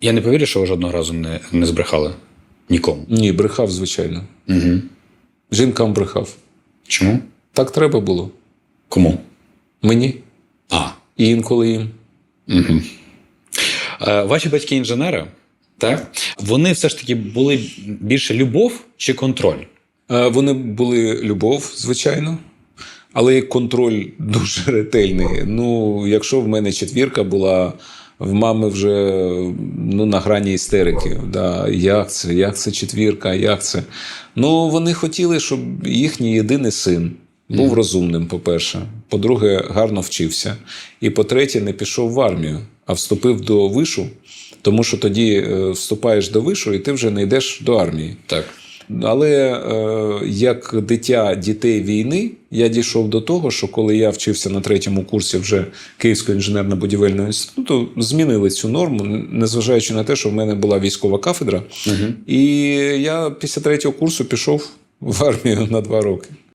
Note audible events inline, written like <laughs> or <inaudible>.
Я не повірю, що ви жодного разу не, не збрехали нікому. Ні, брехав, звичайно. Угу. Жінкам брехав. Чому? Так треба було. Кому? Мені А. і інколи їм. Угу. Е, ваші батьки інженери, так? Вони все ж таки були більше любов чи контроль? Е, Вони були любов, звичайно, але контроль <laughs> дуже ретельний. Ну, якщо в мене четвірка була, в мами вже ну, на грані істерики. Да, як це? Як це четвірка? Як це? Ну, вони хотіли, щоб їхній єдиний син був розумним, по-перше. По-друге, гарно вчився. І по-третє, не пішов в армію, а вступив до вишу, тому що тоді е, вступаєш до вишу, і ти вже не йдеш до армії. Так. Але е, як дитя дітей війни, я дійшов до того, що коли я вчився на третьому курсі вже Київського інженерно-будівельного інституту, змінили цю норму, незважаючи на те, що в мене була військова кафедра. І я після третього курсу пішов в армію на два роки.